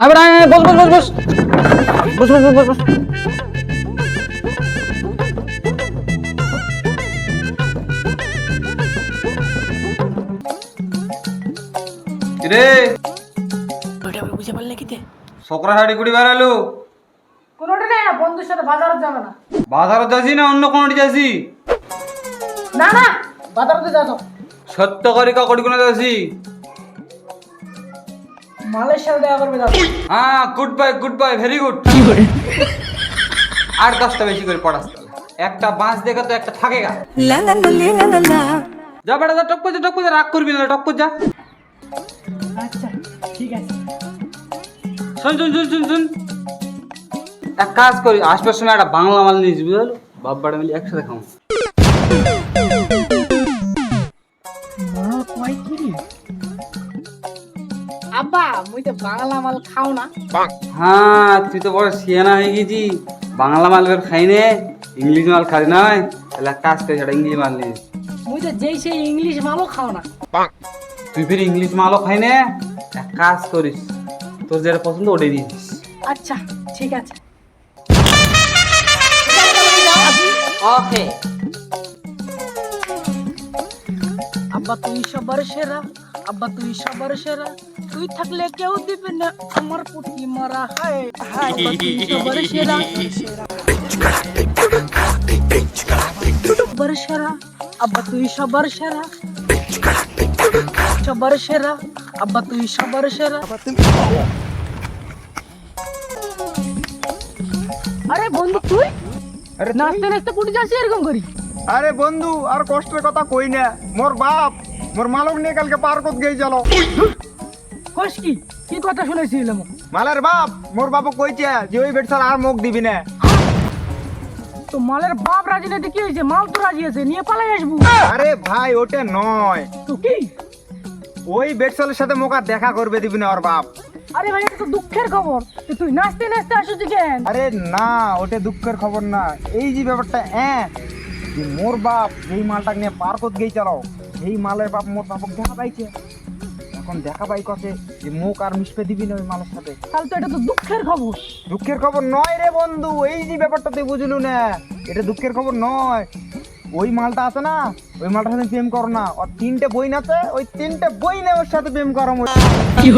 আবার বস বস বস বস। বস বস বস বস রে বুঝে পারলে কি সকরা শাড়ি কুড়ি বেড়ালো কোনোটা নেই না বন্ধুর সাথে বাজারে যাবে না। বাজারত যাচ্ছি না অন্য কোনোটি যাচ্ছি না না বাজারে যাব সত্য করে কাকড়ি কোনো যাচ্ছি মালের দেখা করবে যাব হ্যাঁ good bye good bye very good আর দশটা বেশি করে পড়াস একটা বাঁশ দেখে তো একটা থাকে গা. যা বেটা যা টক টক রাগ করবি না টক যা। আচ্ছা ঠিক আছে। শুন শুন শুন শুন শুন। এক কাজ করি আসবার সময় একটা বাংলা মাল নিয়েছি বুঝলো? বাপ বাড়া মিলে একসাথে মাল কয় মুই তো বাংলা মাল খাও না। হ্যাঁ তুই তো বড় সিয়ানা হয়ে গেছি। বাংলা মাল এবার খাই নে ইংলিশ মাল খাই নয়। তাহলে কাজ করি সেটা ইংলিশ মাল নিস মুই তো যেই সেই ইংলিশ মালও খাও না। তুই ফির ইংলিশ মালও খাই নে এক কাজ করিস। তোর যেটা পছন্দ ওটাই দিয়ে দিস আচ্ছা ঠিক আছে। ওকে আব্বা তুই সবার সেরা আব্বা তুই সবার সেরা। তুই থাকলে কেউ দিবে না। আমার পুটি মারা হায় হায় তুই সেরা। সবার সেরা আব্বা তুই সবার সেরা। সবার সেরা আব্বা তুই সবার সেরা। আরে বন্ধু তুই? আরে নাচতে নাচতে পুটি যাচ্ছি এরকম করি। আরে বন্ধু আর কষ্টের কথা কই না। মোর বাপ মোর মালক নিয়ে কালকে পার্কত গিয়ে চলো কোষ কি? কি কথা শুনেছিলাম মালের বাপ মোর বাবু কইছে যে ওই বেটসাল আর মুখ দিবি না। তো মালের বাপ রাজি নাতে কি হয়েছে? মাল তো রাজি আছে নিয়ে পালাই আসব। আরে ভাই ওটা নয়। তো কি? ওই বেটসালের সাথে মোকা দেখা করবে দিবি না ওর বাপ। আরে ভাই এটা তো দুঃখের খবর। তুই নাচতে নাচতে আসছিস কেন? আরে না ওটা দুঃখের খবর না। এই যে ব্যাপারটা হ্যাঁ যে মোর বাপ যেই মালটাকে নিয়ে পার্কত গিয়ে চলো এই মালের বাপ মোর বাপক দেখা পাইছে এখন দেখা পাই কছে যে মুখ আর মিশপে দিবি না ওই মালের সাথে। তাহলে তো এটা তো দুঃখের খবর। দুঃখের খবর নয় রে বন্ধু এই যে ব্যাপারটা তুই বুঝলু না এটা দুঃখের খবর নয়। ওই মালটা আছে না ওই মালটার সাথে প্রেম করো না। ওর তিনটে বই আছে ওই তিনটে বই না ওর সাথে প্রেম করো। কি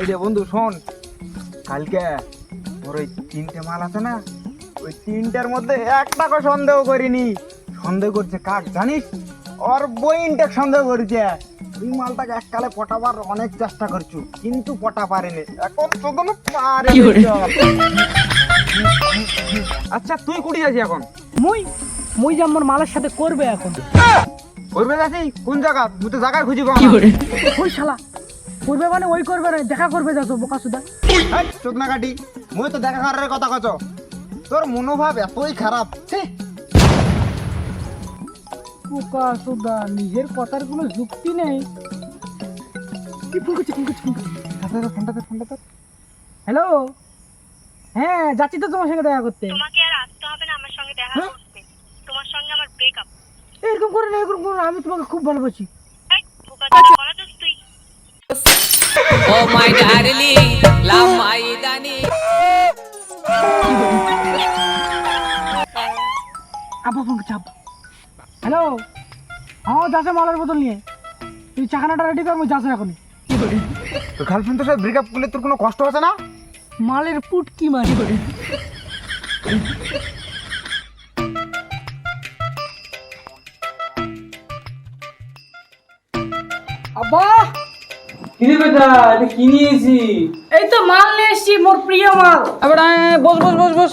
এই রে বন্ধু শোন কালকে ওর ওই তিনটে মাল আছে না ওই তিনটার মধ্যে একটাকে সন্দেহ করিনি। সন্দেহ করছে কাক জানিস? ওর বইনটা সন্দেহ করেছে। ওই মালটাকে এককালে পটাবার অনেক চেষ্টা করছু কিন্তু পটা পারেনি। এখন শুধু পারে আচ্ছা তুই কুড়ি আছিস এখন? মুই মুই যে আমার মালের সাথে করবে এখন। করবে যাচ্ছি কোন জায়গা? তুই তো জায়গায় খুঁজি পাবো ওই শালা করবে মানে ওই করবে না দেখা করবে যাচ্ছ বোকা সুদা। চোদনা কাটি মুই তো দেখা করার কথা কছ তোর মনোভাব এতই খারাপ ছি। বোকা সুদা নিজের কথার কোনো যুক্তি নেই। কি ফোন করছি ফোন করছি ফোন করছি ফোনটা ফোনটা ফোনটা হ্যালো হ্যাঁ যাচ্ছি তো তোমার সঙ্গে দেখা করতে। তোমাকে আর আসতে হবে না আমার সঙ্গে দেখা হ্যাঁ? করতে। তোমার সঙ্গে আমার ব্রেকআপ এরকম করে না এরকম করে আমি তোমাকে খুব ভালোবাসি। darling, love আব্বা ফোন করছে আব্বা হ্যালো হ্যাঁ যাচ্ছে মালের বোতল নিয়ে। তুই চাখানাটা রেডি কর মই যাচ্ছে এখন তোর গার্লফ্রেন্ড তোর সাথে ব্রেকআপ করলে তোর কোনো কষ্ট হচ্ছে না? মালের পুট কি মারি আব্বা! কিনে বেটা এটা কি নিয়েছি এই তো মাল নিয়ে এসছি মোর প্রিয় মাল। আবার বস বস বস বস।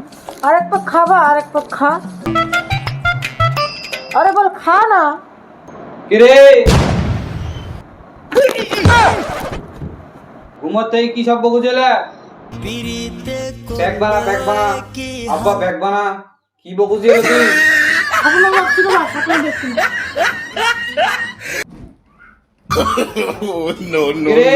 আরেক পাক খাবা আরেক পাক খা। আরে বল খা না। কিরে? ঘুমোতে কি সব বকুছেলে ব্যাগ বানা ব্যাগ বানা। আব্বা ব্যাগ বানা। কি বকুছিল তুই? আপনার লাগছি না সকালে দেখছি। কিরে?